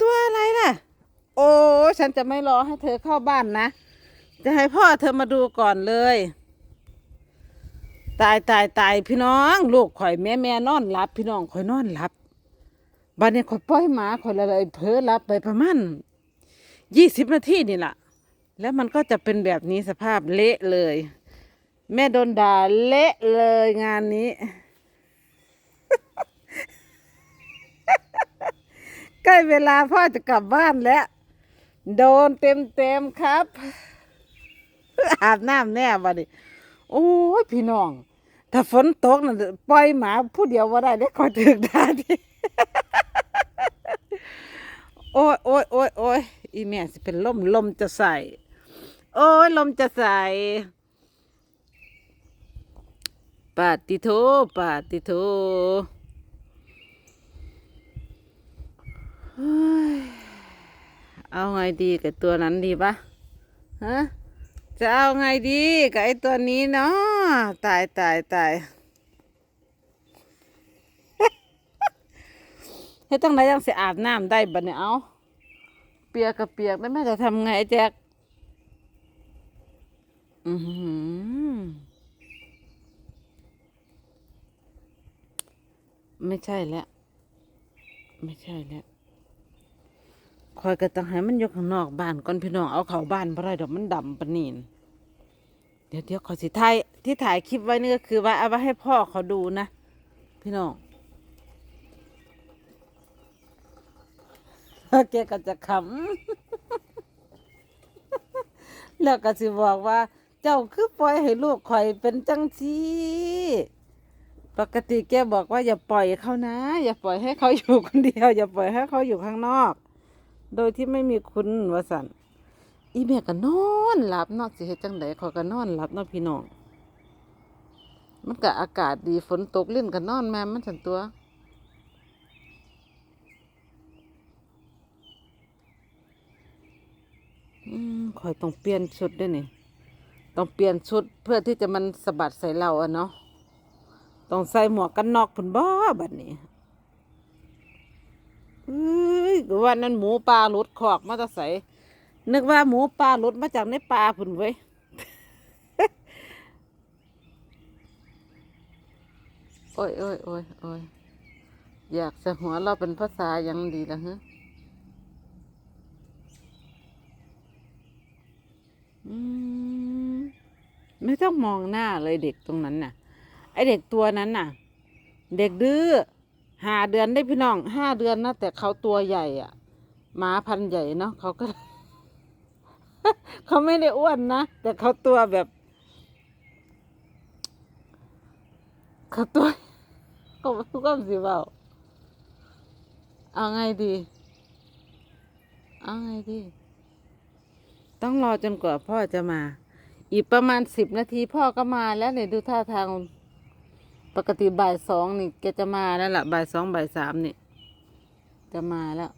ตัวอะไรล่ะ โอ้ฉันจะไม่รอให้เธอเข้าบ้านนะ จะให้พ่อเธอมาดูก่อนเลย ตายตายตายพี่น้อง ลูกข่อยแม่แม่นอนหลับ พี่น้องข่อยนอนหลับบัดนี้ข่อยปล่อยหมาข่อยละเลยเผลอหลับไปประมาณยี่สิบนาทีนี่ล่ะแล้วมันก็จะเป็นแบบนี้สภาพเละเลย แม่โดนด่าเละเลยงานนี้ ใกล้เวลาพ่อจะกลับบ้านแล้ว โดนเต็มเต็มครับ อาบน้ำแน่บัดนี้โอ้ยพี่น้อง ถ้าฝนตกน่ะปล่อยหมาผู้เดียวว่าได้ได้คอยถึกด่าดิโอ้ยโอ้ยโอ้ยโอ้ยอีแม่สิเป็นลมลมจะใส่ โอ้ยลมจะใส่ปาติโทปาติโท เอาไงดีกับตัวนั้นดีปะฮะจะเอาไงดีกับไอ้ตัวนี้เนาะตายตายตายเฮ้ยตั้งไหนยังเสิอาบน้ำได้บัดเนี่ยเอาเปียกกับเปียกแล้วแม่จะทำไงแจ็คอือหือไม่ใช่แล้ว ไม่ใช่แล้ว คอยกระตังให้มันอยู่ข้างนอกบ้านก่อนพี่น้องเอาเข้าบ้านเพราะอะไรดอกมันดำปนีนเดี๋ยวเดี๋ยวขอสิถ่ายที่ถ่ายคลิปไว้นี่ก็คือว่าเอาไว้ให้พ่อเขาดูนะพี่น้องแกก็จะขำแล้วก็สิบอกว่า เจ้าคือปล่อยให้ลูกข่อยเป็นจังซีปกติแกบอกว่าอย่าปล่อยเขานะ อย่าปล่อยให้เขาอยู่คนเดียว อย่าปล่อยให้เขาอยู่ข้างนอก โดยที่ไม่มีคุณวสันอีเมียก็นอนหลับนาะสิเฮ็ดจังไดขอยก็นอนหลับเนาะพี่น้อง มันก็อากาศดีฝนตกเล่นก็นอนแม่มันสันตัว อืมข่อยต้องเปลี่ยนชุดด้วยนี่ ต้องเปลี่ยนชุดเพื่อที่จะมันสะบัดใส่เราอะเนาะ ต้องใส่หมวกกันน็อกพุ่นบ่บัดนี้อ้ยก็ ว่านั้นหมูปลาหลุดคอกมาจะใสนึกว่าหมูปลาหลุดมาจากในป่าพุ่นเว้โอ้ยโอ้ยโอ้ยโอ้ยอยากจะหัวเราเป็นภาษายังดีละฮะอไม่ต้องมองหน้าเลยเด็กตรงนั้นน่ะ ไอเด็กตัวนั้นน่ะ เด็กดื้อ ห้าเดือนได้พี่น้องห้าเดือนนะแต่เขาตัวใหญ่อะหมาพันใหญ่เนาะเขาก็ เขาไม่ได้อ้วนนะ แต่เขาตัวแบบเขาตัวก็ก็สิเบาเอาไงดี เอาไงดี ต้องรอจนกว่าพ่อจะมา อีกประมาณสิบนาทีพ่อก็มาแล้วเนี่ยดูท่าทาง ปกติบ่ายสองนี่แกจะมาแล้วล่ะบ่ายสองบ่ายสามนี่ จะมาแล้ว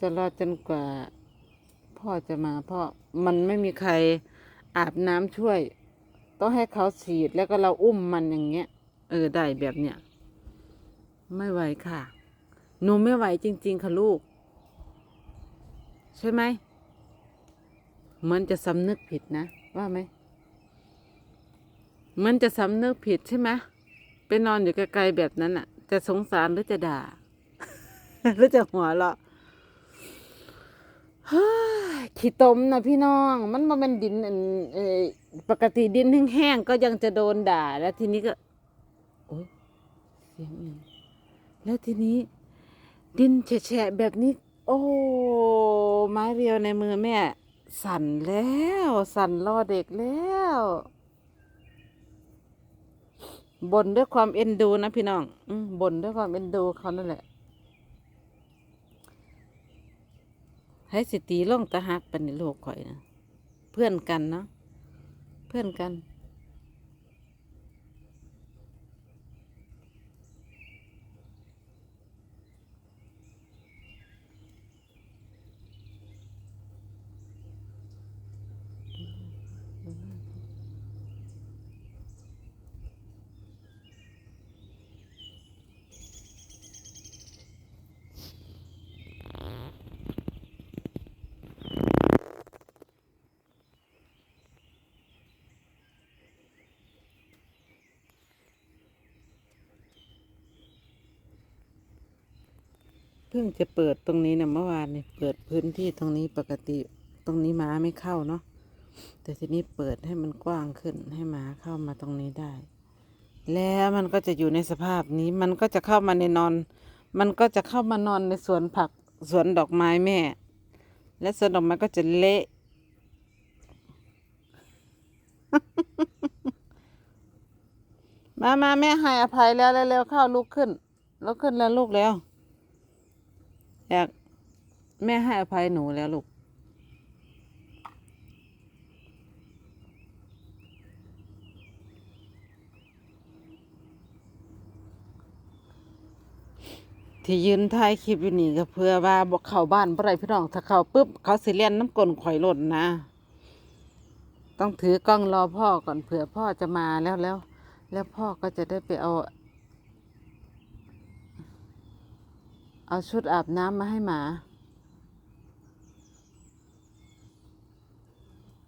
จะรอจนกว่า พ่อจะมาเพราะมันไม่มีใครอาบน้ำช่วย ต้องให้เขาฉีดแล้วก็เราอุ้มมันอย่างเงี้ย เออได้แบบเนี้ยไม่ไหวค่ะ หนูไม่ไหวจริง ๆ ค่ะลูก ใช่ไหม เหมือนจะสำนึกผิดนะ ว่าไหม มือนจะสำนึกผิดใช่ไหมไปนอนอยู่ไกลๆแบบนั้นอะ จะสงสารหรือจะด่า หรือจะหัวเราะขี้ตมนะพี่น้อง มันมาเป็นดินปกติดินแห้งๆก็ยังจะโดนด่า แล้วทีนี้ก็ โอ้ยเสียงอีแล้วทีนี้ ดินแฉะแบบนี้ โอ้ไม้เรียวในมือแม่ สั่นแล้ว สั่นรอเด็กแล้ว บ่นด้วยความเอ็นดูนะพี่น้องอบ่นด้วยความเอ็นดูเขานั่นแหละ ให้สิตีล่องตะหักเป็นในโลกข่อยนะ เพื่อนกันเนาะ เพื่อนกัน พิ่งจะเปิดตรงนี้นะเมื่อวานเนี่ยเปิดพื้นที่ตรงนี้ปกติตรงนี้หมาไม่เข้าเนาะแต่ทีนี้เปิดให้มันกว้างขึ้นให้หมาเข้ามาตรงนี้ได้ แล้วมันก็จะอยู่ในสภาพนี้มันก็จะเข้ามาในนอน มันก็จะเข้ามานอนในสวนผักสวนดอกไม้แม่ และสวนดอกไม้ก็จะเละมามาแม่ให้อภัยแล้วเร็วๆเข้าลุกขึ้นลุกขึ้นแล้วลูกแล้ว อยากแม่ให้อภัยหนูแล้วลูก ที่ยืนถ่ายคลิปอยู่นี่ก็เพื่อว่าบอกเข้าบ้านบ่ได้พี่น้องถ้าเข้าปุ๊บเขาสิเลียนน้ำกลนข่อยหล่นนะ ต้องถือกล้องรอพ่อก่อนเผื่อพ่อจะมาแล้วแล้ว แล้วพ่อก็จะได้ไปเอา เอาชุดอาบน้ำมาให้หมา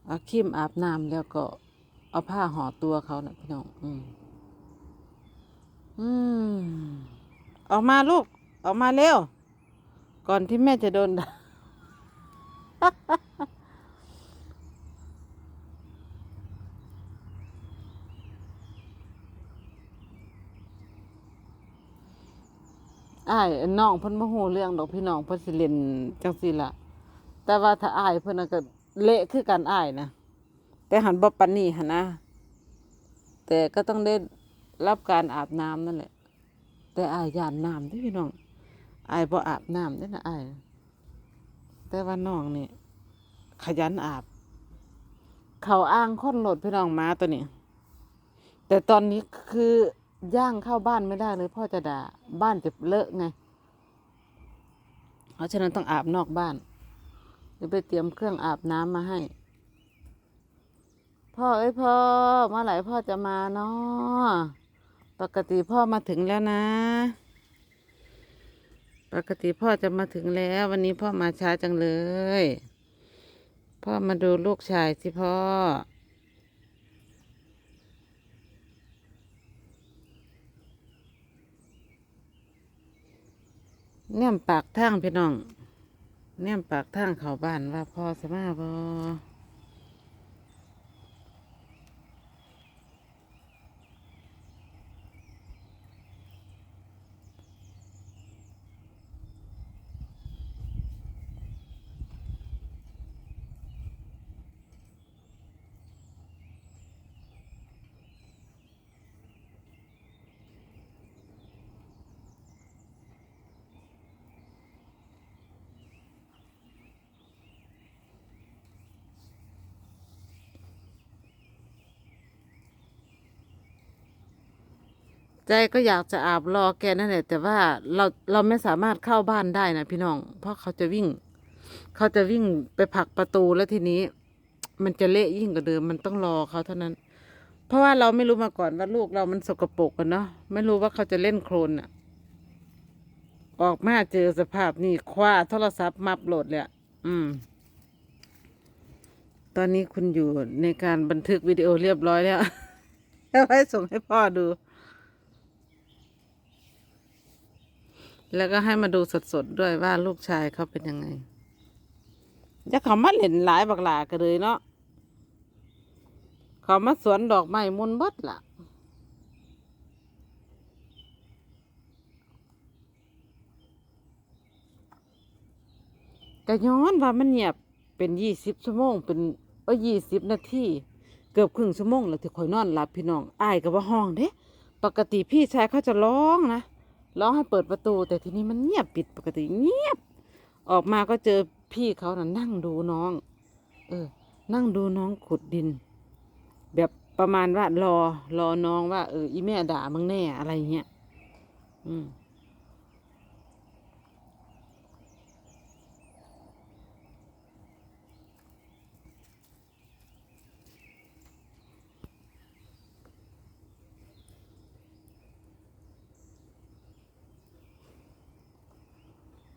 เอาครีมอาบน้ำแล้วก็ เอาผ้าห่อตัวเขานะพี่น้อง อืม อืม ออกมาลูก ออกมาเร็ว ก่อนที่แม่จะโดนด่า อ้ายน้องเพิ่นบ่ฮู้เรื่องดอกพี่น้องเพิ่นสิเล่นจังซี่ล่ะ แต่ว่าถ้าอ้ายเพิ่นน่ะก็เละคือกันอ้ายนะแต่หันบ่ปานนี้หั่นนะ แต่ก็ต้องได้รับการอาบน้ำนั่นแหละ แต่อ้ายย่านน้ำเด้พี่น้องอ้ายบ่อาบน้ำเด้นะอ้ายแต่ว่าน้องนี่ขยันอาบ เขาอ้างคนโหลดพี่น้องมาตัวนี้ แต่ตอนนี้คือ ย่างเข้าบ้านไม่ได้เลยพ่อจะด่าบ้านจะเลอะไง เพราะฉะนั้นต้องอาบนอกบ้านเดี๋ยวไปเตรียมเครื่องอาบน้ำมาให้ พ่อเอ้ยพ่อเมื่อไหร่พ่อจะมาเนาะปกติพ่อมาถึงแล้วนะ ปกติพ่อจะมาถึงแล้ว วันนี้พ่อมาช้าจังเลย พ่อมาดูลูกชายสิพ่อ แนมปากทางพี่น้องแนมปากทางเขาบ้านว่าพอสมาบอ ใจก็อยากจะอาบรอแกนั่นแหละแต่ว่าเราเราไม่สามารถเข้าบ้านได้นะพี่น้อง เพราะเขาจะวิ่ง เขาจะวิ่งไปผลักประตูแล้วทีนี้ มันจะเละยิ่งกว่าเดิมมันต้องรอเขาเท่านั้น เพราะว่าเราไม่รู้มาก่อนว่าลูกเรามันสกปรกกันเนาะไม่รู้ว่าเขาจะเล่นโคลนอะออกมาเจอสภาพนี่คว้าโทรศัพท์มับโหลดเลยอะอืม ตอนนี้คุณอยู่ในการบันทึกวิดีโอเรียบร้อยแล้วแล้วให้ส่งให้พ่อดู แล้วก็ให้มาดูสดๆด้วยว่าลูกชายเขาเป็นยังไงจะเขามาเล่นหลายบักหลากันเลยเนาะเขามาสวนดอกไม้มุนบดล่ะก็ย้อนว่ามันเงียบเป็นยี่สิบชั่วโมงเป็นเอ้ยี่สิบนาทีเกือบครึ่งชั่วโมงแล้วที่คอยนอนหลับพี่น้องอายกับว่าห้องเด้ ปกติพี่ชายเขาจะร้องนะ ร้องให้เปิดประตู แต่ทีนี้มันเงียบปิดปกติเงียบ ออกมาก็เจอพี่เขานะ่ะนั่งดูน้อง เออ นั่งดูน้องขุดดิน แบบประมาณว่ารอรอน้องว่าเอออีแม่ด่ามึงแน่อะไรเงี้ยอืม